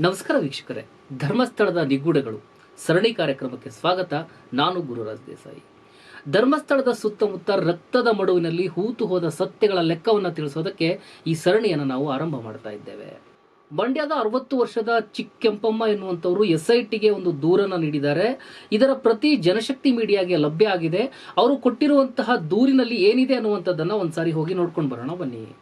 ನಮಸ್ಕಾರ ವೀಕ್ಷಕರೇ, ಧರ್ಮಸ್ಥಳದ ನಿಗೂಢಗಳು. ಸರಣಿ ಕಾರ್ಯಕ್ರಮಕ್ಕೆ ಸ್ವಾಗತ, ನಾನು ಗುರುರಾಜ್ ದೇಸಾಯಿ. ಧರ್ಮಸ್ಥಳದ ಸುತ್ತಮುತ್ತ ರಕ್ತದ ಮಡುವಿನಲ್ಲಿ ಹೂತು ಹೋದ ಸತ್ಯಗಳ ಲೆಕ್ಕವನ್ನು ತಿಳಿಸೋದಕ್ಕೆ ಈ ಸರಣಿಯನ್ನು ನಾವು ಆರಂಭ ಮಾಡ್ತಾ ಇದ್ದೇವೆ. ಮಂಡ್ಯದ ಅರವತ್ತು ವರ್ಷದ ಚಿಕ್ಕೆಂಪಮ್ಮ ಎನ್ನುವಂಥವರು ಎಸ್ ಐ ಟಿಗೆ ಒಂದು ದೂರನ್ನು ನೀಡಿದ್ದಾರೆ. ಇದರ ಪ್ರತಿ ಜನಶಕ್ತಿ ಮೀಡಿಯಾಗೆ ಲಭ್ಯ ಆಗಿದೆ. ಅವರು ಕೊಟ್ಟಿರುವಂತಹ ದೂರಿನಲ್ಲಿ ಏನಿದೆ ಅನ್ನುವಂಥದ್ದನ್ನು ಒಂದ್ಸಾರಿ ಹೋಗಿ ನೋಡ್ಕೊಂಡು ಬರೋಣ ಬನ್ನಿ.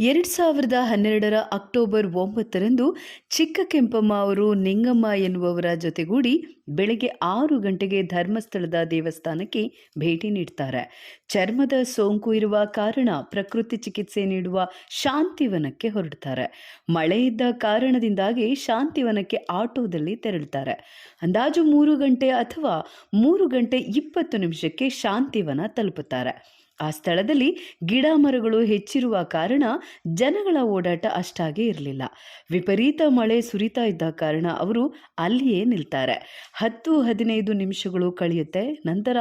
ಎರಡು ಸಾವಿರದ ಹನ್ನೆರಡರ ಅಕ್ಟೋಬರ್ ಒಂಬತ್ತರಂದು ಚಿಕ್ಕ ಕೆಂಪಮ್ಮ ಅವರು ನಿಂಗಮ್ಮ ಎನ್ನುವವರ ಜೊತೆಗೂಡಿ ಬೆಳಗ್ಗೆ ಆರು ಗಂಟೆಗೆ ಧರ್ಮಸ್ಥಳದ ದೇವಸ್ಥಾನಕ್ಕೆ ಭೇಟಿ ನೀಡ್ತಾರೆ. ಚರ್ಮದ ಸೋಂಕು ಇರುವ ಕಾರಣ ಪ್ರಕೃತಿ ಚಿಕಿತ್ಸೆ ನೀಡುವ ಶಾಂತಿವನಕ್ಕೆ ಹೊರಡ್ತಾರೆ. ಮಳೆ ಇದ್ದ ಕಾರಣದಿಂದಾಗಿ ಶಾಂತಿವನಕ್ಕೆ ಆಟೋದಲ್ಲಿ ತೆರಳುತ್ತಾರೆ. ಅಂದಾಜು ಮೂರು ಗಂಟೆ ಅಥವಾ ಮೂರು ಗಂಟೆ ಇಪ್ಪತ್ತು ನಿಮಿಷಕ್ಕೆ ಶಾಂತಿವನ ತಲುಪುತ್ತಾರೆ. ಆ ಸ್ಥಳದಲ್ಲಿ ಗಿಡ ಮರಗಳು ಹೆಚ್ಚಿರುವ ಕಾರಣ ಜನಗಳ ಓಡಾಟ ಅಷ್ಟಾಗಿ ಇರಲಿಲ್ಲ. ವಿಪರೀತ ಮಳೆ ಸುರಿತಾ ಇದ್ದ ಕಾರಣ ಅವರು ಅಲ್ಲಿಯೇ ನಿಲ್ತಾರೆ. ಹತ್ತು ಹದಿನೈದು ನಿಮಿಷಗಳು ಕಳೆಯುತ್ತೆ, ನಂತರ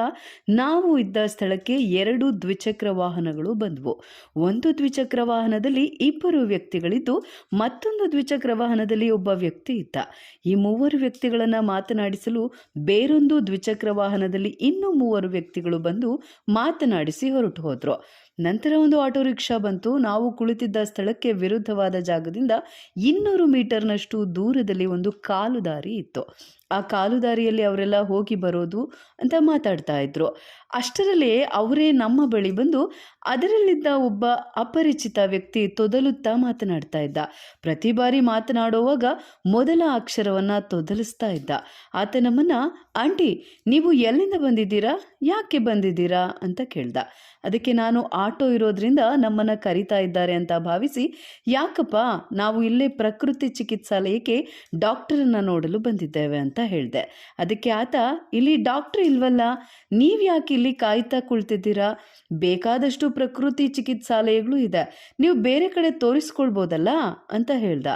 ನಾವು ಇದ್ದ ಸ್ಥಳಕ್ಕೆ ಎರಡು ದ್ವಿಚಕ್ರ ವಾಹನಗಳು ಬಂದವು. ಒಂದು ದ್ವಿಚಕ್ರ ವಾಹನದಲ್ಲಿ ಇಬ್ಬರು ವ್ಯಕ್ತಿಗಳಿದ್ದು, ಮತ್ತೊಂದು ದ್ವಿಚಕ್ರ ವಾಹನದಲ್ಲಿ ಒಬ್ಬ ವ್ಯಕ್ತಿ ಇದ್ದ. ಈ ಮೂವರು ವ್ಯಕ್ತಿಗಳನ್ನು ಮಾತನಾಡಿಸಲು ಬೇರೊಂದು ದ್ವಿಚಕ್ರ ವಾಹನದಲ್ಲಿ ಇನ್ನೂ ಮೂವರು ವ್ಯಕ್ತಿಗಳು ಬಂದು ಮಾತನಾಡಿಸಿ ಹೊರಟು ಹೋದ್ರು. ನಂತರ ಒಂದು ಆಟೋ ರಿಕ್ಷಾ ಬಂತು. ನಾವು ಕುಳಿತಿದ್ದ ಸ್ಥಳಕ್ಕೆ ವಿರುದ್ಧವಾದ ಜಾಗದಿಂದ ಇನ್ನೂರು ಮೀಟರ್ನಷ್ಟು ದೂರದಲ್ಲಿ ಒಂದು ಕಾಲು ದಾರಿ ಇತ್ತು. ಆ ಕಾಲು ದಾರಿಯಲ್ಲಿ ಅವರೆಲ್ಲ ಹೋಗಿ ಬರೋದು ಅಂತ ಮಾತಾಡ್ತಾ ಇದ್ರು. ಅಷ್ಟರಲ್ಲೇ ಅವರೇ ನಮ್ಮ ಬಳಿ ಬಂದು ಅದರಲ್ಲಿದ್ದ ಒಬ್ಬ ಅಪರಿಚಿತ ವ್ಯಕ್ತಿ ತೊದಲುತ್ತಾ ಮಾತನಾಡ್ತಾ ಇದ್ದ. ಪ್ರತಿ ಬಾರಿ ಮಾತನಾಡುವಾಗ ಮೊದಲ ಅಕ್ಷರವನ್ನು ತೊದಲಿಸ್ತಾ ಇದ್ದ. ಆತ ನಮ್ಮನ್ನ ಆಂಟಿ, ನೀವು ಎಲ್ಲಿಂದ ಬಂದಿದ್ದೀರಾ? ಯಾಕೆ ಬಂದಿದ್ದೀರಾ? ಅಂತ ಕೇಳ್ದ. ಅದಕ್ಕೆ, ನಾನು ಆಟೋ ಇರೋದ್ರಿಂದ ನಮ್ಮನ್ನು ಕರಿತಾ ಇದ್ದಾರೆ ಅಂತ ಭಾವಿಸಿ, ಯಾಕಪ್ಪ, ನಾವು ಇಲ್ಲೇ ಪ್ರಕೃತಿ ಚಿಕಿತ್ಸಾಲಯಕ್ಕೆ ಡಾಕ್ಟರನ್ನು ನೋಡಲು ಬಂದಿದ್ದೇವೆ ಅಂತ ಹೇಳಿದೆ. ಅದಕ್ಕೆ ಆತ, ಇಲ್ಲಿ ಡಾಕ್ಟ್ರ್ ಇಲ್ವಲ್ಲ? ನೀವು ಯಾಕೆ ಇಲ್ಲಿ ಕಾಯ್ತಾ ಕುಳ್ತಿದ್ದೀರಾ? ಬೇಕಾದಷ್ಟು ಪ್ರಕೃತಿ ಚಿಕಿತ್ಸಾಲಯಗಳು ಇದೆ. ನೀವು ಬೇರೆ ಕಡೆ ತೋರಿಸ್ಕೊಳ್ಬೋದಲ್ಲ? ಅಂತ ಹೇಳ್ದ.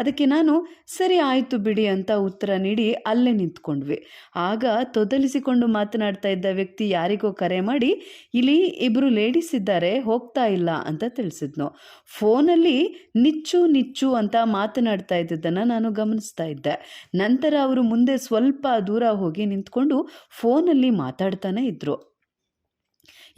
ಅದಕ್ಕೆ ನಾನು, ಸರಿ ಆಯಿತು ಬಿಡಿ ಅಂತ ಉತ್ತರ ನೀಡಿ ಅಲ್ಲೇ ನಿಂತ್ಕೊಂಡ್ವಿ. ಆಗ ತೊದಲಿಸಿಕೊಂಡು ಮಾತನಾಡ್ತಾ ಇದ್ದ ವ್ಯಕ್ತಿ ಯಾರಿಗೋ ಕರೆ ಮಾಡಿ, ಇಲ್ಲಿ ಇಬ್ಬರು ಲೇಡೀಸ್ ಇದ್ದಾರೆ, ಹೋಗ್ತಾ ಇಲ್ಲ ಅಂತ ತಿಳಿಸಿದ್ನು. ಫೋನಲ್ಲಿ, ನಿಚ್ಚು ನಿಚ್ಚು ಅಂತ ಮಾತನಾಡ್ತಾ ಇದ್ದದ್ದನ್ನು ನಾನು ಗಮನಿಸ್ತಾ ಇದ್ದೆ. ನಂತರ ಅವರು ಮುಂದೆ ಸ್ವಲ್ಪ ದೂರ ಹೋಗಿ ನಿಂತ್ಕೊಂಡು ಫೋನಲ್ಲಿ ಮಾತಾಡ್ತಾನೆ ಇದ್ರು.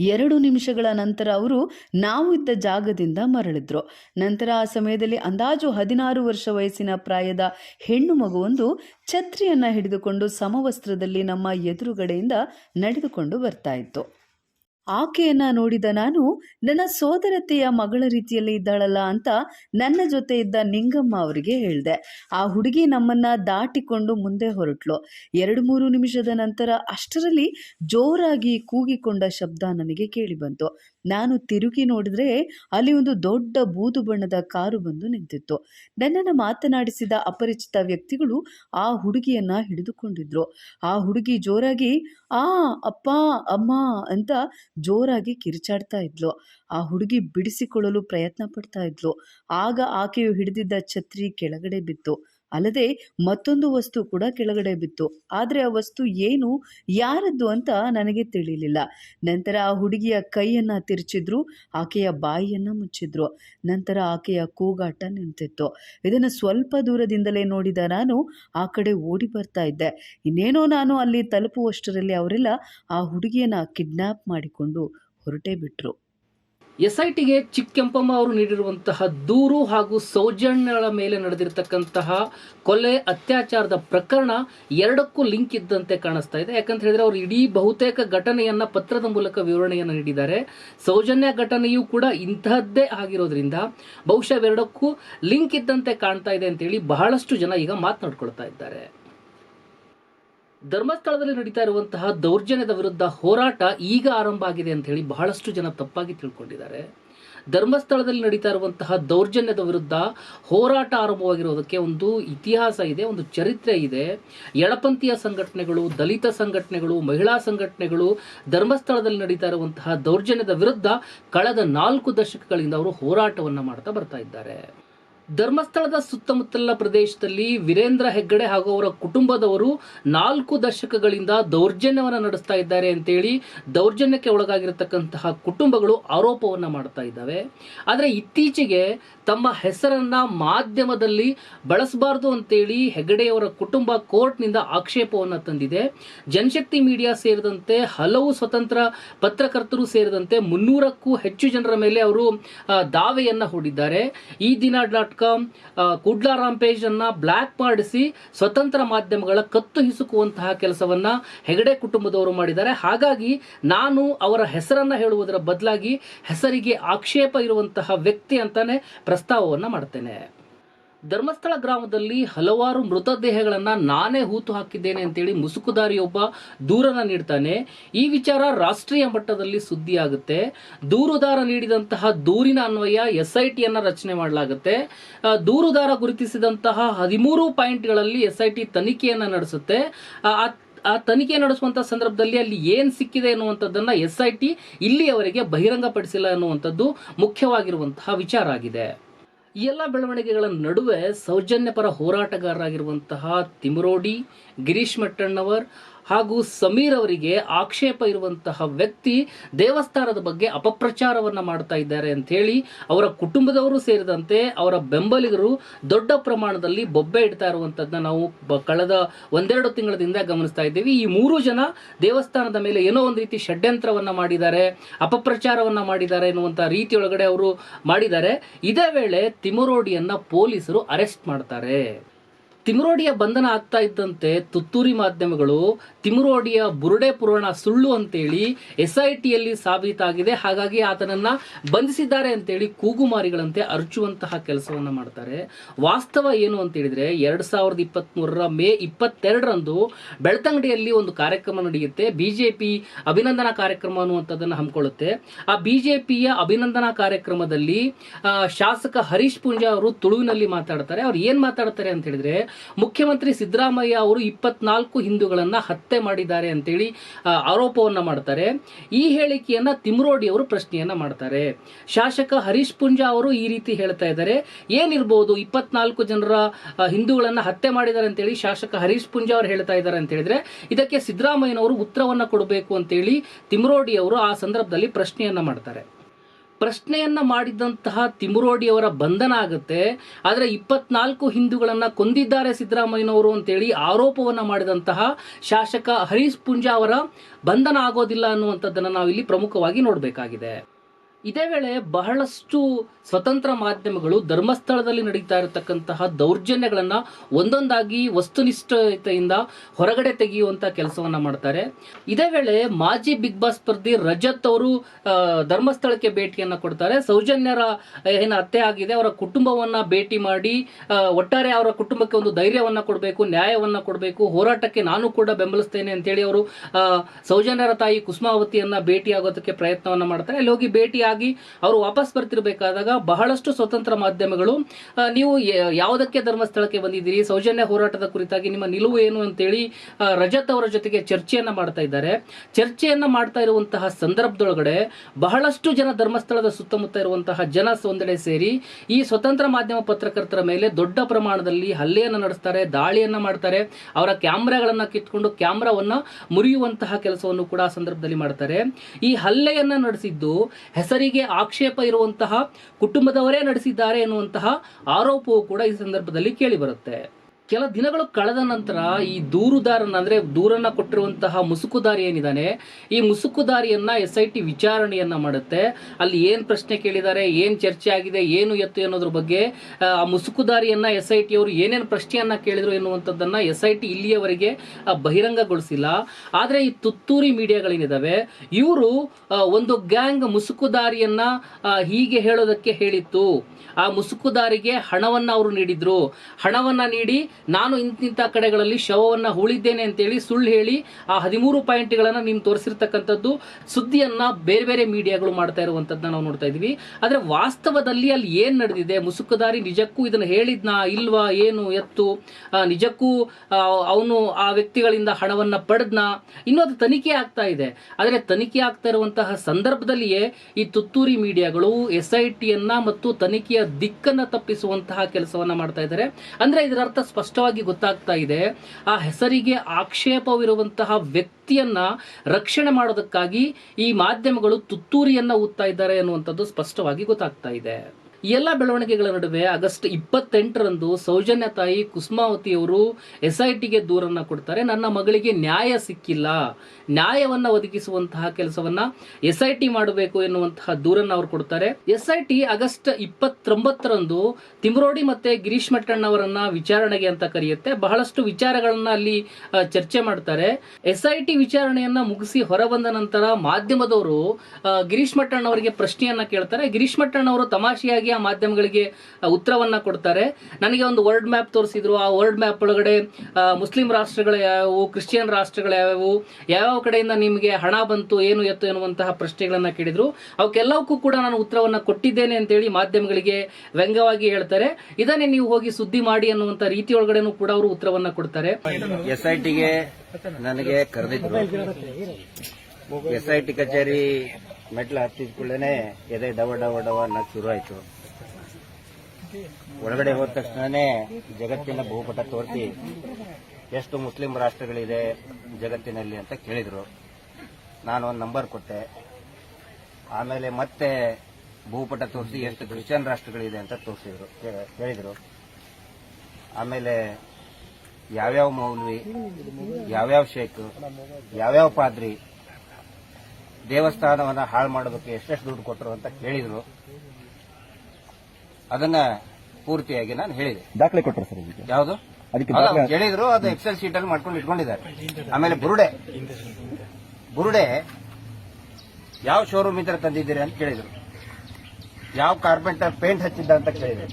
ಎರಡು ನಿಮಿಷಗಳ ನಂತರ ಅವರು ನಾವು ಇದ್ದ ಜಾಗದಿಂದ ಮರಳಿದ್ರು. ನಂತರ ಆ ಸಮಯದಲ್ಲಿ ಅಂದಾಜು ಹದಿನಾರು ವರ್ಷ ವಯಸ್ಸಿನ ಪ್ರಾಯದ ಹೆಣ್ಣು ಮಗುವೊಂದು ಛತ್ರಿಯನ್ನು ಹಿಡಿದುಕೊಂಡು ಸಮವಸ್ತ್ರದಲ್ಲಿ ನಮ್ಮ ಎದುರುಗಡೆಯಿಂದ ನಡೆದುಕೊಂಡು ಬರ್ತಾ ಇತ್ತು. ಆಕೆಯನ್ನ ನೋಡಿದ ನಾನು, ನನ್ನ ಸೋದರತೆಯ ಮಗಳ ರೀತಿಯಲ್ಲಿ ಇದ್ದಾಳಲ್ಲ ಅಂತ ನನ್ನ ಜೊತೆ ಇದ್ದ ನಿಂಗಮ್ಮ ಅವರಿಗೆ ಹೇಳಿದೆ. ಆ ಹುಡುಗಿ ನಮ್ಮನ್ನ ದಾಟಿಕೊಂಡು ಮುಂದೆ ಹೊರಟ್ಲು. ಎರಡು ಮೂರು ನಿಮಿಷದ ನಂತರ ಅಷ್ಟರಲ್ಲಿ ಜೋರಾಗಿ ಕೂಗಿಕೊಂಡ ಶಬ್ದ ನನಗೆ ಕೇಳಿ ಬಂತು ನಾನು ತಿರುಗಿ ನೋಡಿದ್ರೆ ಅಲ್ಲಿ ಒಂದು ದೊಡ್ಡ ಬೂದು ಬಣ್ಣದ ಕಾರು ಬಂದು ನಿಂತಿತ್ತು. ನನ್ನನ್ನು ಮಾತನಾಡಿಸಿದ ಅಪರಿಚಿತ ವ್ಯಕ್ತಿಗಳು ಆ ಹುಡುಗಿಯನ್ನು ಹಿಡಿದುಕೊಂಡಿದ್ರು. ಆ ಹುಡುಗಿ ಜೋರಾಗಿ, ಆ, ಅಪ್ಪ, ಅಮ್ಮ ಅಂತ ಜೋರಾಗಿ ಕಿರಿಚಾಡ್ತಾ ಇದ್ಲು. ಆ ಹುಡುಗಿ ಬಿಡಿಸಿಕೊಳ್ಳಲು ಪ್ರಯತ್ನ ಪಡ್ತಾ ಇದ್ಲು. ಆಗ ಆಕೆಯು ಹಿಡಿದಿದ್ದ ಛತ್ರಿ ಕೆಳಗಡೆ ಬಿತ್ತು. ಅಲ್ಲದೆ ಮತ್ತೊಂದು ವಸ್ತು ಕೂಡ ಕೆಳಗಡೆ ಬಿತ್ತು. ಆದರೆ ಆ ವಸ್ತು ಏನು, ಯಾರದ್ದು ಅಂತ ನನಗೆ ತಿಳಿಯಲಿಲ್ಲ ನಂತರ ಆ ಹುಡುಗಿಯ ಕೈಯನ್ನು ತಿರುಚಿದ್ರು, ಆಕೆಯ ಬಾಯಿಯನ್ನು ಮುಚ್ಚಿದ್ರು. ನಂತರ ಆಕೆಯ ಕೂಗಾಟ ನಿಂತಿತ್ತು. ಇದನ್ನು ಸ್ವಲ್ಪ ದೂರದಿಂದಲೇ ನೋಡಿದ ನಾನು ಆ ಕಡೆ ಓಡಿ ಬರ್ತಾ ಇದ್ದೆ. ಇನ್ನೇನೋ ನಾನು ಅಲ್ಲಿ ತಲುಪುವಷ್ಟರಲ್ಲಿ ಅವರೆಲ್ಲ ಆ ಹುಡುಗಿಯನ್ನ ಕಿಡ್ನ್ಯಾಪ್ ಮಾಡಿಕೊಂಡು ಹೊರಟೇ ಬಿಟ್ರು. ಎಸ್ ಐ ಟಿಗೆ ಅವರು ನೀಡಿರುವಂತಹ ದೂರು ಹಾಗೂ ಸೌಜನ್ಯಗಳ ಮೇಲೆ ನಡೆದಿರತಕ್ಕಂತಹ ಕೊಲೆ ಅತ್ಯಾಚಾರದ ಪ್ರಕರಣ ಎರಡಕ್ಕೂ ಲಿಂಕ್ ಇದ್ದಂತೆ ಕಾಣಿಸ್ತಾ ಇದೆ. ಯಾಕಂತ ಹೇಳಿದ್ರೆ ಅವರು ಇಡೀ ಬಹುತೇಕ ಘಟನೆಯನ್ನ ಪತ್ರದ ಮೂಲಕ ವಿವರಣೆಯನ್ನು ನೀಡಿದ್ದಾರೆ. ಸೌಜನ್ಯ ಘಟನೆಯೂ ಕೂಡ ಇಂತಹದ್ದೇ ಆಗಿರೋದ್ರಿಂದ ಬಹುಶಃ ಎರಡಕ್ಕೂ ಲಿಂಕ್ ಇದ್ದಂತೆ ಕಾಣ್ತಾ ಇದೆ ಅಂತೇಳಿ ಬಹಳಷ್ಟು ಜನ ಈಗ ಮಾತನಾಡ್ಕೊಳ್ತಾ ಇದ್ದಾರೆ. ಧರ್ಮಸ್ಥಳದಲ್ಲಿ ನಡೀತಾ ಇರುವಂತಹ ದೌರ್ಜನ್ಯದ ವಿರುದ್ಧ ಹೋರಾಟ ಈಗ ಆರಂಭ ಆಗಿದೆ ಅಂತ ಹೇಳಿ ಬಹಳಷ್ಟು ಜನ ತಪ್ಪಾಗಿ ತಿಳ್ಕೊಂಡಿದ್ದಾರೆ. ಧರ್ಮಸ್ಥಳದಲ್ಲಿ ನಡೀತಾ ಇರುವಂತಹ ದೌರ್ಜನ್ಯದ ವಿರುದ್ಧ ಹೋರಾಟ ಆರಂಭವಾಗಿರೋದಕ್ಕೆ ಒಂದು ಇತಿಹಾಸ ಇದೆ, ಒಂದು ಚರಿತ್ರೆ ಇದೆ. ಎಡಪಂಥೀಯ ಸಂಘಟನೆಗಳು, ದಲಿತ ಸಂಘಟನೆಗಳು, ಮಹಿಳಾ ಸಂಘಟನೆಗಳು ಧರ್ಮಸ್ಥಳದಲ್ಲಿ ನಡೀತಾ ಇರುವಂತಹ ದೌರ್ಜನ್ಯದ ವಿರುದ್ಧ ಕಳೆದ ನಾಲ್ಕು ದಶಕಗಳಿಂದ ಅವರು ಹೋರಾಟವನ್ನು ಮಾಡ್ತಾ ಬರ್ತಾ ಇದ್ದಾರೆ. ಧರ್ಮಸ್ಥಳದ ಸುತ್ತಮುತ್ತಲ ಪ್ರದೇಶದಲ್ಲಿ ವೀರೇಂದ್ರ ಹೆಗ್ಗಡೆ ಹಾಗೂ ಅವರ ಕುಟುಂಬದವರು ನಾಲ್ಕು ದಶಕಗಳಿಂದ ದೌರ್ಜನ್ಯವನ್ನು ನಡೆಸ್ತಾ ಇದ್ದಾರೆ ಅಂತೇಳಿ ದೌರ್ಜನ್ಯಕ್ಕೆ ಒಳಗಾಗಿರತಕ್ಕಂತಹ ಕುಟುಂಬಗಳು ಆರೋಪವನ್ನು ಮಾಡ್ತಾ ಇದ್ದಾವೆ. ಆದರೆ ಇತ್ತೀಚೆಗೆ ತಮ್ಮ ಹೆಸರನ್ನ ಮಾಧ್ಯಮದಲ್ಲಿ ಬಳಸಬಾರದು ಅಂತೇಳಿ ಹೆಗಡೆಯವರ ಕುಟುಂಬ ಕೋರ್ಟ್ನಿಂದ ಆಕ್ಷೇಪವನ್ನು ತಂದಿದೆ. ಜನಶಕ್ತಿ ಮೀಡಿಯಾ ಸೇರಿದಂತೆ ಹಲವು ಸ್ವತಂತ್ರ ಪತ್ರಕರ್ತರು ಸೇರಿದಂತೆ ಮುನ್ನೂರಕ್ಕೂ ಹೆಚ್ಚು ಜನರ ಮೇಲೆ ಅವರು ದಾವೆಯನ್ನು ಹೂಡಿದ್ದಾರೆ. ಈ ದಿನ ಡಾಟ್ ಕಾಮ್ ಕುಡ್ಲಾರಾಮ್ ಪೇಜ್ ಅನ್ನ ಬ್ಲಾಕ್ ಮಾಡಿಸಿ ಸ್ವತಂತ್ರ ಮಾಧ್ಯಮಗಳ ಕತ್ತು ಹಿಸುಕುವಂತಹ ಕೆಲಸವನ್ನ ಹೆಗಡೆ ಕುಟುಂಬದವರು ಮಾಡಿದ್ದಾರೆ. ಹಾಗಾಗಿ ನಾನು ಅವರ ಹೆಸರನ್ನ ಹೇಳುವುದರ ಬದಲಾಗಿ ಹೆಸರಿಗೆ ಆಕ್ಷೇಪ ಇರುವಂತಹ ವ್ಯಕ್ತಿ ಅಂತಾನೆ ಪ್ರಸ್ತಾವವನ್ನ ಮಾಡ್ತೇನೆ. ಧರ್ಮಸ್ಥಳ ಗ್ರಾಮದಲ್ಲಿ ಹಲವಾರು ಮೃತದೇಹಗಳನ್ನು ನಾನೇ ಹೂತು ಹಾಕಿದ್ದೇನೆ ಅಂತೇಳಿ ಮುಸುಕುದಾರಿಯೊಬ್ಬ ದೂರನ ನೀಡ್ತಾನೆ. ಈ ವಿಚಾರ ರಾಷ್ಟ್ರೀಯ ಮಟ್ಟದಲ್ಲಿ ಸುದ್ದಿಯಾಗುತ್ತೆ. ದೂರುದಾರ ನೀಡಿದಂತಹ ದೂರಿನ ಅನ್ವಯ ಎಸ್ ಐ ಟಿಯನ್ನು ರಚನೆ ಮಾಡಲಾಗುತ್ತೆ. ದೂರುದಾರ ಗುರುತಿಸಿದಂತಹ ಹದಿಮೂರು ಪಾಯಿಂಟ್ಗಳಲ್ಲಿ ಎಸ್ ಐ ಟಿ ತನಿಖೆಯನ್ನ ನಡೆಸುತ್ತೆ. ಆ, ಆ ತನಿಖೆ ನಡೆಸುವಂತ ಸಂದರ್ಭದಲ್ಲಿ ಅಲ್ಲಿ ಏನ್ ಸಿಕ್ಕಿದೆ ಅನ್ನುವಂಥದ್ದನ್ನ ಎಸ್ ಐ ಟಿ ಇಲ್ಲಿಯವರೆಗೆ ಬಹಿರಂಗಪಡಿಸಿಲ್ಲ ಅನ್ನುವಂಥದ್ದು ಮುಖ್ಯವಾಗಿರುವಂತಹ ವಿಚಾರ ಆಗಿದೆ. ಈ ಎಲ್ಲ ಬೆಳವಣಿಗೆಗಳ ನಡುವೆ ಸೌಜನ್ಯಪರ ಹೋರಾಟಗಾರರಾಗಿರುವಂತಹ ತಿಮರೋಡಿ, ಗಿರೀಶ್ ಮಟ್ಟಣ್ಣವರ್ ಹಾಗೂ ಸಮೀರ್ ಅವರಿಗೆ ಆಕ್ಷೇಪ ಇರುವಂತಹ ವ್ಯಕ್ತಿ ದೇವಸ್ಥಾನದ ಬಗ್ಗೆ ಅಪಪ್ರಚಾರವನ್ನ ಮಾಡ್ತಾ ಇದ್ದಾರೆ ಅಂತ ಹೇಳಿ ಅವರ ಕುಟುಂಬದವರು ಸೇರಿದಂತೆ ಅವರ ಬೆಂಬಲಿಗರು ದೊಡ್ಡ ಪ್ರಮಾಣದಲ್ಲಿ ಬೊಬ್ಬೆ ಇಡ್ತಾ ಇರುವಂತದ್ದನ್ನ ನಾವು ಕಳೆದ ಒಂದೆರಡು ತಿಂಗಳದಿಂದ ಗಮನಿಸ್ತಾ ಇದ್ದೀವಿ. ಈ ಮೂರು ಜನ ದೇವಸ್ಥಾನದ ಮೇಲೆ ಏನೋ ಒಂದು ರೀತಿ ಷಡ್ಯಂತ್ರವನ್ನ ಮಾಡಿದ್ದಾರೆ, ಅಪಪ್ರಚಾರವನ್ನ ಮಾಡಿದ್ದಾರೆ ಎನ್ನುವಂತ ರೀತಿಯೊಳಗಡೆ ಅವರು ಮಾಡಿದ್ದಾರೆ. ಇದೇ ವೇಳೆ ತಿಮರೋಡಿಯನ್ನ ಪೊಲೀಸರು ಅರೆಸ್ಟ್ ಮಾಡ್ತಾರೆ. ತಿಮರೋಡಿಯ ಬಂಧನ ಆಗ್ತಾ ಇದ್ದಂತೆ ತುತ್ತೂರಿ ಮಾಧ್ಯಮಗಳು ತಿಮರೋಡಿಯ ಬುರುಡೆ ಪುರಾಣ ಸುಳ್ಳು ಅಂತೇಳಿ ಎಸ್ ಐ ಟಿಯಲ್ಲಿ ಸಾಬೀತಾಗಿದೆ. ಹಾಗಾಗಿ ಆತನನ್ನ ಬಂಧಿಸಿದ್ದಾರೆ ಅಂತೇಳಿ ಕೂಗುಮಾರಿಗಳಂತೆ ಅರ್ಚುವಂತಹ ಕೆಲಸವನ್ನ ಮಾಡ್ತಾರೆ. ವಾಸ್ತವ ಏನು ಅಂತ ಹೇಳಿದ್ರೆ ಎರಡ್ ಸಾವಿರದ ಇಪ್ಪತ್ತ್ ಮೂರರ ಮೇ ಇಪ್ಪತ್ತೆರಡರಂದು ಬೆಳ್ತಂಗಡಿಯಲ್ಲಿ ಒಂದು ಕಾರ್ಯಕ್ರಮ ನಡೆಯುತ್ತೆ. ಬಿಜೆಪಿ ಅಭಿನಂದನಾ ಕಾರ್ಯಕ್ರಮ ಅನ್ನುವಂಥದ್ದನ್ನು ಹಮ್ಮಿಕೊಳ್ಳುತ್ತೆ. ಆ ಬಿಜೆಪಿಯ ಅಭಿನಂದನಾ ಕಾರ್ಯಕ್ರಮದಲ್ಲಿ ಶಾಸಕ ಹರೀಶ್ ಪೂಂಜಾ ಅವರು ತುಳುವಿನಲ್ಲಿ ಮಾತಾಡ್ತಾರೆ. ಅವ್ರು ಏನ್ ಮಾತಾಡ್ತಾರೆ ಅಂತ ಹೇಳಿದ್ರೆ ಮುಖ್ಯಮಂತ್ರಿ ಸಿದ್ದರಾಮಯ್ಯ ಅವರು ಇಪ್ಪತ್ನಾಲ್ಕು ಹಿಂದೂಗಳನ್ನು ಹತ್ಯೆ ಮಾಡಿದ್ದಾರೆ ಅಂತೇಳಿ ಆರೋಪವನ್ನು ಮಾಡ್ತಾರೆ. ಈ ಹೇಳಿಕೆಯನ್ನ ತಿಮ್ರೋಡಿ ಅವರು ಪ್ರಶ್ನೆಯನ್ನ ಮಾಡ್ತಾರೆ. ಶಾಸಕ ಹರೀಶ್ ಪುಂಜಾ ಅವರು ಈ ರೀತಿ ಹೇಳ್ತಾ ಇದ್ದಾರೆ, ಏನಿರ್ಬೋದು ಇಪ್ಪತ್ನಾಲ್ಕು ಜನರ ಹಿಂದೂಗಳನ್ನು ಹತ್ಯೆ ಮಾಡಿದ್ದಾರೆ ಅಂತೇಳಿ ಶಾಸಕ ಹರೀಶ್ ಪುಂಜಾ ಅವರು ಹೇಳ್ತಾ ಇದ್ದಾರೆ ಅಂತ ಹೇಳಿದ್ರೆ, ಇದಕ್ಕೆ ಸಿದ್ದರಾಮಯ್ಯನವರು ಉತ್ತರವನ್ನ ಕೊಡಬೇಕು ಅಂತೇಳಿ ತಿಮ್ರೋಡಿ ಅವರು ಆ ಸಂದರ್ಭದಲ್ಲಿ ಪ್ರಶ್ನೆಯನ್ನ ಮಾಡ್ತಾರೆ. ಪ್ರಶ್ನೆಯನ್ನ ಮಾಡಿದಂತಹ ತಿಮುರೋಡಿಯವರ ಬಂಧನ ಆಗುತ್ತೆ. ಆದರೆ ಇಪ್ಪತ್ನಾಲ್ಕು ಹಿಂದೂಗಳನ್ನ ಕೊಂದಿದ್ದಾರೆ ಸಿದ್ದರಾಮಯ್ಯನವರು ಅಂತೇಳಿ ಆರೋಪವನ್ನ ಮಾಡಿದಂತಹ ಶಾಸಕ ಹರೀಶ್ ಪುಂಜಾ ಅವರ ಬಂಧನ ಆಗೋದಿಲ್ಲ ಅನ್ನುವಂಥದ್ದನ್ನು ನಾವಿಲ್ಲಿ ಪ್ರಮುಖವಾಗಿ ನೋಡಬೇಕಾಗಿದೆ. ಇದೇ ವೇಳೆ ಬಹಳಷ್ಟು ಸ್ವತಂತ್ರ ಮಾಧ್ಯಮಗಳು ಧರ್ಮಸ್ಥಳದಲ್ಲಿ ನಡೀತಾ ಇರತಕ್ಕಂತಹ ದೌರ್ಜನ್ಯಗಳನ್ನ ಒಂದೊಂದಾಗಿ ವಸ್ತುನಿಷ್ಠತೆಯಿಂದ ಹೊರಗಡೆ ತೆಗೆಯುವಂತ ಕೆಲಸವನ್ನ ಮಾಡ್ತಾರೆ. ಇದೇ ವೇಳೆ ಮಾಜಿ ಬಿಗ್ ಬಾಸ್ ಸ್ಪರ್ಧಿ ರಜತ್ ಅವರು ಧರ್ಮಸ್ಥಳಕ್ಕೆ ಭೇಟಿಯನ್ನ ಕೊಡ್ತಾರೆ. ಸೌಜನ್ಯರ ಏನು ಹತ್ಯೆ ಆಗಿದೆ, ಅವರ ಕುಟುಂಬವನ್ನ ಭೇಟಿ ಮಾಡಿ ಒಟ್ಟಾರೆ ಅವರ ಕುಟುಂಬಕ್ಕೆ ಒಂದು ಧೈರ್ಯವನ್ನ ಕೊಡಬೇಕು, ನ್ಯಾಯವನ್ನ ಕೊಡಬೇಕು, ಹೋರಾಟಕ್ಕೆ ನಾನು ಕೂಡ ಬೆಂಬಲಿಸ್ತೇನೆ ಅಂತೇಳಿ ಅವರು ಸೌಜನ್ಯರ ತಾಯಿ ಕುಸುಮಾವತಿಯನ್ನ ಭೇಟಿ ಆಗೋದಕ್ಕೆ ಪ್ರಯತ್ನವನ್ನ ಮಾಡ್ತಾರೆ. ಅಲ್ಲಿ ಹೋಗಿ ಅವರು ವಾಪಸ್ ಬರ್ತಿರ್ಬೇಕಾದಾಗ ಬಹಳಷ್ಟು ಸ್ವತಂತ್ರ ಮಾಧ್ಯಮಗಳು ನೀವು ಯಾವುದಕ್ಕೆ ಧರ್ಮಸ್ಥಳಕ್ಕೆ ಬಂದಿದ್ದೀರಿ, ಸೌಜನ್ಯ ಹೋರಾಟದ ಕುರಿತಾಗಿ ನಿಮ್ಮ ನಿಲುವು ಏನು ಅಂತೇಳಿ ರಜತ್ ಅವರ ಜೊತೆಗೆ ಚರ್ಚೆಯನ್ನ ಮಾಡ್ತಾ ಇದ್ದಾರೆ. ಚರ್ಚೆಯನ್ನ ಮಾಡ್ತಾ ಇರುವಂತಹ ಸಂದರ್ಭದೊಳಗಡೆ ಬಹಳಷ್ಟು ಜನ ಧರ್ಮಸ್ಥಳದ ಸುತ್ತಮುತ್ತ ಇರುವಂತಹ ಜನ ಒಂದೆಡೆ ಸೇರಿ ಈ ಸ್ವತಂತ್ರ ಮಾಧ್ಯಮ ಪತ್ರಕರ್ತರ ಮೇಲೆ ದೊಡ್ಡ ಪ್ರಮಾಣದಲ್ಲಿ ಹಲ್ಲೆಯನ್ನ ನಡೆಸ್ತಾರೆ, ದಾಳಿಯನ್ನ ಮಾಡ್ತಾರೆ, ಅವರ ಕ್ಯಾಮ್ರಾಗಳನ್ನ ಕಿತ್ಕೊಂಡು ಕ್ಯಾಮ್ರಾವನ್ನ ಮುರಿಯುವಂತಹ ಕೆಲಸವನ್ನು ಕೂಡ ಸಂದರ್ಭದಲ್ಲಿ ಮಾಡ್ತಾರೆ. ಈ ಹಲ್ಲೆಯನ್ನ ನಡೆಸಿದ್ದು ಹೆಸರಿಗೆ ಆಕ್ಷೇಪ ಇರುವಂತಹ ಕುಟುಂಬದವರೇ ನಡೆಸಿದ್ದಾರೆ ಎನ್ನುವಂತಹ ಆರೋಪವು ಕೂಡ ಈ ಸಂದರ್ಭದಲ್ಲಿ ಕೇಳಿ ಬರುತ್ತೆ. ಕೆಲ ದಿನಗಳು ಕಳೆದ ನಂತರ ಈ ದೂರುದಾರನ ಅಂದ್ರೆ ದೂರನ್ನ ಕೊಟ್ಟಿರುವಂತಹ ಮುಸುಕುದಾರಿ ಏನಿದ್ದಾನೆ ಈ ಮುಸುಕುದಾರಿಯನ್ನ ಎಸ್ ಐ ಟಿ ವಿಚಾರಣೆಯನ್ನ ಮಾಡುತ್ತೆ. ಅಲ್ಲಿ ಏನ್ ಪ್ರಶ್ನೆ ಕೇಳಿದ್ದಾರೆ ಏನ್ ಚರ್ಚೆ ಆಗಿದೆ ಏನು ಎತ್ತು ಅನ್ನೋದ್ರ ಬಗ್ಗೆ ಆ, ಮುಸುಕುದಾರಿಯನ್ನ ಎಸ್ ಐ ಟಿ ಅವರು ಏನೇನು ಪ್ರಶ್ನೆಯನ್ನ ಕೇಳಿದ್ರು ಎನ್ನುವಂಥದ್ದನ್ನ ಎಸ್ ಐ ಟಿ ಇಲ್ಲಿಯವರೆಗೆ ಬಹಿರಂಗಗೊಳಿಸಿಲ್ಲ. ಆದ್ರೆ ಈ ತುತ್ತೂರಿ ಮೀಡಿಯಾಗಳೇನಿದಾವೆ ಇವರು ಒಂದು ಗ್ಯಾಂಗ್ ಮುಸುಕುದಾರಿಯನ್ನ ಹೀಗೆ ಹೇಳೋದಕ್ಕೆ ಹೇಳಿತ್ತು. ಆ ಮುಸುಕುದಾರಿಗೆ ಹಣವನ್ನ ಅವರು ನೀಡಿದ್ರು. ಹಣವನ್ನ ನೀಡಿ ನಾನು ಇಂತಿಂಥ ಕಡೆಗಳಲ್ಲಿ ಶವವನ್ನ ಹೂಳಿದ್ದೇನೆ ಅಂತೇಳಿ ಸುಳ್ಳು ಹೇಳಿ ಆ ಹದಿಮೂರು ಪಾಯಿಂಟ್ಗಳನ್ನು ನಿಮ್ಮ ತೋರಿಸಿರ್ತಕ್ಕಂಥದ್ದು ಸುದ್ದಿಯನ್ನ ಬೇರೆ ಬೇರೆ ಮೀಡಿಯಾಗಳು ಮಾಡ್ತಾ ಇರುವಂಥದ್ದನ್ನ ನಾವು ನೋಡ್ತಾ ಇದೀವಿ ಆದ್ರೆ ವಾಸ್ತವದಲ್ಲಿ ಅಲ್ಲಿ ಏನ್ ನಡೆದಿದೆ? ಮುಸುಕುದಾರಿ ನಿಜಕ್ಕೂ ಇದನ್ನ ಹೇಳಿದ್ನಾ ಇಲ್ವಾ? ಏನು? ಎತ್ತು? ನಿಜಕ್ಕೂ ಅವನು ಆ ವ್ಯಕ್ತಿಗಳಿಂದ ಹಣವನ್ನ ಪಡೆದ್ನಾ? ಇನ್ನೊಂದು ತನಿಖೆ ಆಗ್ತಾ ಇದೆ. ಆದರೆ ತನಿಖೆ ಆಗ್ತಾ ಇರುವಂತಹ ಸಂದರ್ಭದಲ್ಲಿಯೇ ಈ ತುತ್ತೂರಿ ಮೀಡಿಯಾಗಳು ಎಸ್ ಐ ಟಿಯನ್ನ ಮತ್ತು ತನಿಖೆಯ ದಿಕ್ಕನ್ನ ತಪ್ಪಿಸುವಂತಹ ಕೆಲಸವನ್ನ ಮಾಡ್ತಾ ಇದ್ದಾರೆ. ಅಂದ್ರೆ ಇದರ ಅರ್ಥ ಸ್ಪಷ್ಟವಾಗಿ ಗೊತ್ತಾಗ್ತಾ ಇದೆ. ಆ ಹೆಸರಿಗೆ ಆಕ್ಷೇಪವಿರುವಂತಹ ವ್ಯಕ್ತಿಯನ್ನ ರಕ್ಷಣೆ ಮಾಡೋದಕ್ಕಾಗಿ ಈ ಮಾಧ್ಯಮಗಳು ತುತ್ತೂರಿಯನ್ನ ಊದ್ತಾ ಇದ್ದಾರೆ ಅನ್ನುವಂಥದ್ದು ಸ್ಪಷ್ಟವಾಗಿ ಗೊತ್ತಾಗ್ತಾ ಇದೆ. ಈ ಎಲ್ಲ ಬೆಳವಣಿಗೆಗಳ ನಡುವೆ ಆಗಸ್ಟ್ ಇಪ್ಪತ್ತೆಂಟರಂದು ಸೌಜನ್ಯ ತಾಯಿ ಕುಸುಮಾವತಿಯವರು ಎಸ್ ಐ ಟಿಗೆ ದೂರನ್ನ ಕೊಡ್ತಾರೆ. ನನ್ನ ಮಗಳಿಗೆ ನ್ಯಾಯ ಸಿಕ್ಕಿಲ್ಲ. ನ್ಯಾಯವನ್ನ ಒದಗಿಸುವಂತಹ ಕೆಲಸವನ್ನ ಎಸ್ ಐ ಟಿ ಮಾಡಬೇಕು ಎನ್ನುವಂತಹ ದೂರನ್ನ ಅವರು ಕೊಡ್ತಾರೆ. ಎಸ್ ಐ ಟಿ ಆಗಸ್ಟ್ ಇಪ್ಪತ್ತೊಂಬತ್ತರಂದು ತಿಮ್ರೋಡಿ ಮತ್ತೆ ಗಿರೀಶ್ ಮಟ್ಟಣ್ಣವರನ್ನ ವಿಚಾರಣೆಗೆ ಅಂತ ಕರೆಯುತ್ತೆ. ಬಹಳಷ್ಟು ವಿಚಾರಗಳನ್ನ ಅಲ್ಲಿ ಚರ್ಚೆ ಮಾಡ್ತಾರೆ. ಎಸ್ ಐ ಟಿ ವಿಚಾರಣೆಯನ್ನ ಮುಗಿಸಿ ಹೊರಬಂದ ನಂತರ ಮಾಧ್ಯಮದವರು ಗಿರೀಶ್ ಮಟ್ಟಣ್ಣವರಿಗೆ ಪ್ರಶ್ನೆಯನ್ನ ಕೇಳ್ತಾರೆ. ಗಿರೀಶ್ ಮಟ್ಟಣ್ಣವರು ತಮಾಷೆಯಾಗಿ ಮಾಧ್ಯಮಗಳಿಗೆ ಉತ್ತರವನ್ನ ಕೊಡ್ತಾರೆ. ನನಗೆ ಒಂದು ವರ್ಲ್ಡ್ ಮ್ಯಾಪ್ ತೋರಿಸಿದ್ರು. ಆ ವರ್ಲ್ಡ್ ಮ್ಯಾಪ್ ಒಳಗಡೆ ಮುಸ್ಲಿಂ ರಾಷ್ಟ್ರಗಳು ಯಾವ್ಯಾವು ಕ್ರಿಶ್ಚಿಯನ್ ರಾಷ್ಟ್ರಗಳು ಯಾವ್ಯಾವು ಯಾವ್ಯಾವ ಕಡೆಯಿಂದ ನಿಮಗೆ ಹಣ ಬಂತು, ಏನು ಎತ್ತು ಎನ್ನುವಂತಹ ಪ್ರಶ್ನೆಗಳನ್ನ ಕೇಳಿದ್ರು. ಅವಕ್ಕೆಲ್ಲವಕ್ಕೂ ಕೂಡ ನಾನು ಉತ್ತರವನ್ನ ಕೊಟ್ಟಿದ್ದೇನೆ ಅಂತೇಳಿ ಮಾಧ್ಯಮಗಳಿಗೆ ವ್ಯಂಗ್ಯವಾಗಿ ಹೇಳ್ತಾರೆ. ಇದನ್ನೇ ನೀವು ಹೋಗಿ ಸುದ್ದಿ ಮಾಡಿ ಅನ್ನುವಂತ ರೀತಿ ಒಳಗಡೆನೂ ಕೂಡ ಅವರು ಉತ್ತರವನ್ನ ಕೊಡ್ತಾರೆ. ಎಸ್ ನನಗೆ ಕರೆದಿದ್ರು. ಎಸ್ ಐ ಟಿ ಕಚೇರಿ ಮೆಟ್ಲು ಹತ್ತಿದ ಕೂಡಲೇ ಎದೆ ಡವ ಡವ ಡವ ಅನ್ನೋದು ಶುರು ಆಯ್ತು ಒಳಗಡೆ ಹೋದ ತಕ್ಷಣನೇ ಜಗತ್ತಿನ ಭೂಪಟ ತೋರಿಸಿ ಎಷ್ಟು ಮುಸ್ಲಿಂ ರಾಷ್ಟ್ರಗಳಿದೆ ಜಗತ್ತಿನಲ್ಲಿ ಅಂತ ಕೇಳಿದ್ರು. ನಾನು ಒಂದು ನಂಬರ್ ಕೊಟ್ಟೆ. ಆಮೇಲೆ ಮತ್ತೆ ಭೂಪಟ ತೋರಿಸಿ ಎಷ್ಟು ಕ್ರಿಶ್ಚಿಯನ್ ರಾಷ್ಟ್ರಗಳಿದೆ ಅಂತ ತೋರಿಸಿದ್ರು. ಹೇಳಿದ್ರು ಆಮೇಲೆ ಯಾವ್ಯಾವ ಮೌಲ್ವಿ, ಯಾವ್ಯಾವ ಶೇಖ್, ಯಾವ್ಯಾವ ಪಾದ್ರಿ ದೇವಸ್ಥಾನವನ್ನ ಹಾಳು ಮಾಡೋದಕ್ಕೆ ಎಷ್ಟೆಷ್ಟು ದುಡ್ಡು ಕೊಟ್ಟರು ಅಂತ ಕೇಳಿದ್ರು. ಅದನ್ನ ಪೂರ್ತಿಯಾಗಿ ನಾನು ಹೇಳಿದೆ. ದಾಖಲೆ ಕೊಟ್ಟರು ಸರ್ ಇದಕ್ಕೆ ಯಾವುದು? ಅದಕ್ಕೆ ಅಲ್ಲ, ದಾಖಲೆ ಕೇಳಿದ್ರು ಅದು ಎಕ್ಸೆಲ್ ಶೀಟ್ ಅಲ್ಲಿ ಮಾಡ್ಕೊಂಡು ಇಟ್ಕೊಂಡಿದ್ದಾರೆ. ಆಮೇಲೆ ಬುರುಡೆ. ಬುರುಡೆ ಯಾವ ಶೋರೂಮ್ ಇದ್ರೆ ತಂದಿದ್ದೀರಿ ಅಂತ ಕೇಳಿದ್ರು. ಯಾವ ಕಾರ್ಪೆಂಟರ್ ಪೇಂಟ್ ಹಚ್ಚಿದ್ದ ಅಂತ ಕೇಳಿದ್ರು.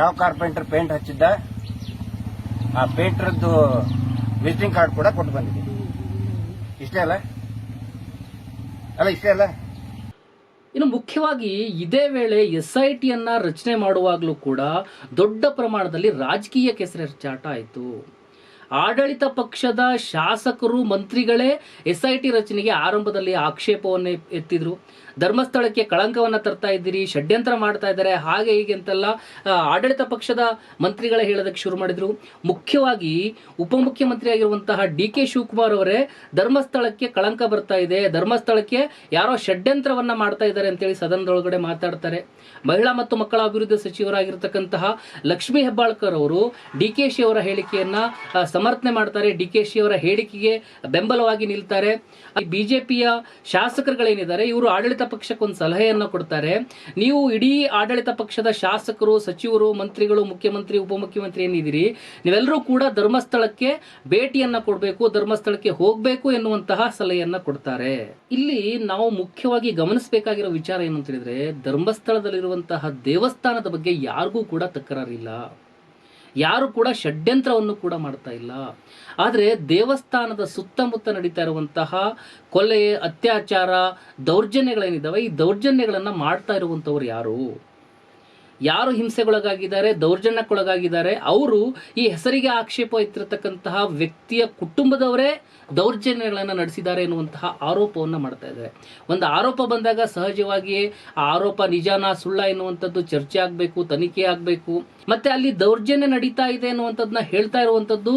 ಯಾವ ಕಾರ್ಪೆಂಟರ್ ಪೇಂಟ್ ಹಚ್ಚಿದ್ದ? ಆ ಪೇಂಟರ್ದು ವಿಸಿಟಿಂಗ್ ಕಾರ್ಡ್ ಕೂಡ ಕೊಟ್ಟು ಬಂದಿದ್ದೀನಿ. ಇಷ್ಟೇ ಅಲ್ಲ? ಅಲ್ಲ ಇಷ್ಟೇ ಅಲ್ಲ? ಇನ್ನು ಮುಖ್ಯವಾಗಿ ಇದೇ ವೇಳೆ ಎಸ್ ಐ ಟಿಯನ್ನು ರಚನೆ ಮಾಡುವಾಗಲೂ ಕೂಡ ದೊಡ್ಡ ಪ್ರಮಾಣದಲ್ಲಿ ರಾಜಕೀಯ ಕೆಸರೆಚಾಟ ಆಯಿತು. ಆಡಳಿತ ಪಕ್ಷದ ಶಾಸಕರು, ಮಂತ್ರಿಗಳೇ ಎಸ್ ಐ ಟಿ ರಚನೆಗೆ ಆರಂಭದಲ್ಲಿ ಆಕ್ಷೇಪವನ್ನು ಎತ್ತಿದ್ರು. ಧರ್ಮಸ್ಥಳಕ್ಕೆ ಕಳಂಕವನ್ನ ತರ್ತಾ ಇದ್ದೀರಿ, ಷಡ್ಯಂತ್ರ ಮಾಡ್ತಾ ಇದ್ದಾರೆ, ಹಾಗೆ ಹೀಗೆ ಅಂತೆಲ್ಲ ಆಡಳಿತ ಪಕ್ಷದ ಮಂತ್ರಿಗಳೇ ಹೇಳೋದಕ್ಕೆ ಶುರು ಮಾಡಿದ್ರು. ಮುಖ್ಯವಾಗಿ ಉಪಮುಖ್ಯಮಂತ್ರಿ ಆಗಿರುವಂತಹ ಡಿ ಕೆ ಶಿವಕುಮಾರ್ ಅವರೇ ಧರ್ಮಸ್ಥಳಕ್ಕೆ ಕಳಂಕ ಬರ್ತಾ ಇದೆ, ಧರ್ಮಸ್ಥಳಕ್ಕೆ ಯಾರೋ ಷಡ್ಯಂತ್ರವನ್ನ ಮಾಡ್ತಾ ಇದ್ದಾರೆ ಅಂತೇಳಿ ಸದನದೊಳಗಡೆ ಮಾತಾಡ್ತಾರೆ. ಮಹಿಳಾ ಮತ್ತು ಮಕ್ಕಳ ಅಭಿವೃದ್ಧಿ ಸಚಿವರಾಗಿರ್ತಕ್ಕಂತಹ ಲಕ್ಷ್ಮೀ ಹೆಬ್ಬಾಳ್ಕರ್ ಅವರು ಡಿ ಕೆ ಶಿ ಅವರ ಹೇಳಿಕೆಯನ್ನ ಸಮರ್ಥನೆ ಮಾಡ್ತಾರೆ ಡಿ ಕೆ ಶಿ ಅವರ ಹೇಳಿಕೆಗೆ ಬೆಂಬಲವಾಗಿ ನಿಲ್ತಾರೆ. ಬಿಜೆಪಿಯ ಶಾಸಕರುಗಳೇನಿದ್ದಾರೆ, ಇವರು ಆಡಳಿತ ಪಕ್ಷಕ್ಕೊಂದು ಸಲಹೆಯನ್ನು ಕೊಡ್ತಾರೆ. ನೀವು ಇಡೀ ಆಡಳಿತ ಪಕ್ಷದ ಶಾಸಕರು, ಸಚಿವರು, ಮಂತ್ರಿಗಳು, ಮುಖ್ಯಮಂತ್ರಿ, ಉಪಮುಖ್ಯಮಂತ್ರಿ ಏನಿದ್ದೀರಿ, ನೀವೆಲ್ಲರೂ ಕೂಡ ಧರ್ಮಸ್ಥಳಕ್ಕೆ ಭೇಟಿಯನ್ನ ಕೊಡಬೇಕು, ಧರ್ಮಸ್ಥಳಕ್ಕೆ ಹೋಗಬೇಕು ಎನ್ನುವಂತಹ ಸಲಹೆಯನ್ನ ಕೊಡ್ತಾರೆ. ಇಲ್ಲಿ ನಾವು ಮುಖ್ಯವಾಗಿ ಗಮನಿಸಬೇಕಾಗಿರೋ ವಿಚಾರ ಏನು ಅಂತ ಹೇಳಿದ್ರೆ, ಧರ್ಮಸ್ಥಳದಲ್ಲಿರುವಂತಹ ದೇವಸ್ಥಾನದ ಬಗ್ಗೆ ಯಾರಿಗೂ ಕೂಡ ತಕರಾರಿಲ್ಲ. ಯಾರು ಕೂಡ ಷಡ್ಯಂತ್ರವನ್ನು ಕೂಡ ಮಾಡ್ತಾ ಇಲ್ಲ. ಆದರೆ ದೇವಸ್ಥಾನದ ಸುತ್ತಮುತ್ತ ನಡೀತಾ ಇರುವಂತಹ ಕೊಲೆ ಅತ್ಯಾಚಾರ ದೌರ್ಜನ್ಯಗಳೇನಿದ್ದಾವೆ ಈ ದೌರ್ಜನ್ಯಗಳನ್ನು ಮಾಡ್ತಾ ಇರುವಂಥವ್ರು ಯಾರು? ಯಾರು ಹಿಂಸೆಗೊಳಗಾಗಿದ್ದಾರೆ, ದೌರ್ಜನ್ಯಕ್ಕೊಳಗಾಗಿದ್ದಾರೆ, ಅವರು ಈ ಹೆಸರಿಗೆ ಆಕ್ಷೇಪ ಇತ್ತಿರತಕ್ಕಂತಹ ವ್ಯಕ್ತಿಯ ಕುಟುಂಬದವರೇ ದೌರ್ಜನ್ಯಗಳನ್ನು ನಡೆಸಿದ್ದಾರೆ ಎನ್ನುವಂತಹ ಆರೋಪವನ್ನು ಮಾಡ್ತಾ ಇದ್ದಾರೆ. ಒಂದು ಆರೋಪ ಬಂದಾಗ ಸಹಜವಾಗಿಯೇ ಆ ಆರೋಪ ನಿಜಾನ ಸುಳ್ಳ ಎನ್ನುವಂಥದ್ದು ಚರ್ಚೆ ಆಗಬೇಕು, ತನಿಖೆ ಆಗಬೇಕು. ಮತ್ತೆ ಅಲ್ಲಿ ದೌರ್ಜನ್ಯ ನಡೀತಾ ಇದೆ ಅನ್ನುವಂಥದ್ದನ್ನ ಹೇಳ್ತಾ ಇರುವಂಥದ್ದು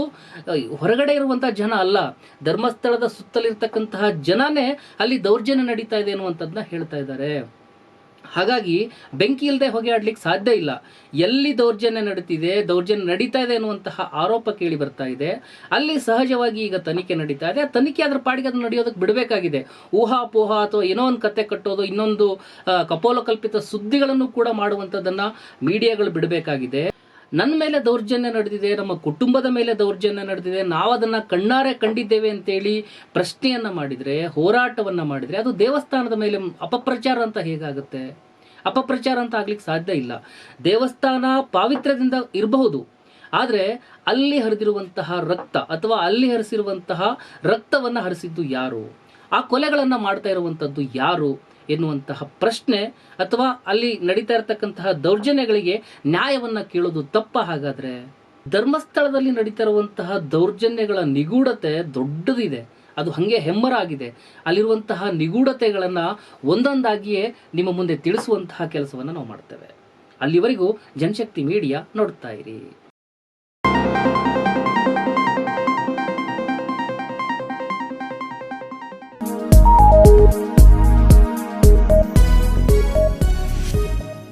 ಹೊರಗಡೆ ಇರುವಂತಹ ಜನ ಅಲ್ಲ, ಧರ್ಮಸ್ಥಳದ ಸುತ್ತಲಿರ್ತಕ್ಕಂತಹ ಜನನೇ ಅಲ್ಲಿ ದೌರ್ಜನ್ಯ ನಡೀತಾ ಇದೆ ಅನ್ನುವಂಥದ್ದನ್ನ ಹೇಳ್ತಾ ಇದ್ದಾರೆ. ಹಾಗಾಗಿ ಬೆಂಕಿ ಇಲ್ಲದೆ ಹೋಗಿ ಆಡ್ಲಿಕ್ಕೆ ಸಾಧ್ಯ ಇಲ್ಲ. ಎಲ್ಲಿ ದೌರ್ಜನ್ಯ ನಡೀತಿದೆ, ದೌರ್ಜನ್ಯ ನಡೀತಾ ಇದೆ ಅನ್ನುವಂತಹ ಆರೋಪ ಕೇಳಿ ಬರ್ತಾ ಇದೆ. ಅಲ್ಲಿ ಸಹಜವಾಗಿ ಈಗ ತನಿಖೆ ನಡೀತಾ ಇದೆ. ತನಿಖೆ ಅದ್ರ ಪಾಡಿಗೆ ಅದನ್ನು ನಡೆಯೋದಕ್ಕೆ ಬಿಡಬೇಕಾಗಿದೆ. ಊಹಾಪೋಹ ಅಥವಾ ಏನೋ ಒಂದು ಕತೆ ಕಟ್ಟೋದು, ಇನ್ನೊಂದು ಕಪೋಲಕಲ್ಪಿತ ಸುದ್ದಿಗಳನ್ನು ಕೂಡ ಮಾಡುವಂಥದ್ದನ್ನು ಮೀಡಿಯಾಗಳು ಬಿಡಬೇಕಾಗಿದೆ. ನನ್ನ ಮೇಲೆ ದೌರ್ಜನ್ಯ ನಡೆದಿದೆ, ನಮ್ಮ ಕುಟುಂಬದ ಮೇಲೆ ದೌರ್ಜನ್ಯ ನಡೆದಿದೆ, ನಾವು ಅದನ್ನ ಕಣ್ಣಾರೆ ಕಂಡಿದ್ದೇವೆ ಅಂತೇಳಿ ಪ್ರಶ್ನೆಯನ್ನ ಮಾಡಿದ್ರೆ, ಹೋರಾಟವನ್ನ ಮಾಡಿದ್ರೆ ಅದು ದೇವಸ್ಥಾನದ ಮೇಲೆ ಅಪಪ್ರಚಾರ ಅಂತ ಹೇಗಾಗುತ್ತೆ? ಅಪಪ್ರಚಾರ ಅಂತ ಆಗ್ಲಿಕ್ಕೆ ಸಾಧ್ಯ ಇಲ್ಲ. ದೇವಸ್ಥಾನ ಪಾವಿತ್ರ್ಯದಿಂದ ಇರಬಹುದು, ಆದರೆ ಅಲ್ಲಿ ಹರಿದಿರುವಂತಹ ರಕ್ತ ಅಥವಾ ಅಲ್ಲಿ ಹರಿಸಿರುವಂತಹ ರಕ್ತವನ್ನು ಹರಿಸಿದ್ದು ಯಾರು? ಆ ಕೊಲೆಗಳನ್ನು ಮಾಡ್ತಾ ಇರುವಂಥದ್ದು ಯಾರು? ಎನ್ನುವಂತಹ ಪ್ರಶ್ನೆ ಅಥವಾ ಅಲ್ಲಿ ನಡೀತಾ ಇರತಕ್ಕಂತಹ ದೌರ್ಜನ್ಯಗಳಿಗೆ ನ್ಯಾಯವನ್ನ ಕೇಳೋದು ತಪ್ಪ. ಹಾಗಾದ್ರೆ ಧರ್ಮಸ್ಥಳದಲ್ಲಿ ನಡೀತಾ ಇರುವಂತಹ ದೌರ್ಜನ್ಯಗಳ ನಿಗೂಢತೆ ದೊಡ್ಡದಿದೆ. ಅದು ಹಂಗೆ ಹೆಮ್ಮರ ಆಗಿದೆ ಅಲ್ಲಿರುವಂತಹ ನಿಗೂಢತೆಗಳನ್ನ ಒಂದೊಂದಾಗಿಯೇ ನಿಮ್ಮ ಮುಂದೆ ತಿಳಿಸುವಂತಹ ಕೆಲಸವನ್ನು ನಾವು ಮಾಡ್ತೇವೆ. ಅಲ್ಲಿವರೆಗೂ ಜನಶಕ್ತಿ ಮೀಡಿಯಾ ನೋಡ್ತಾ ಇರಿ.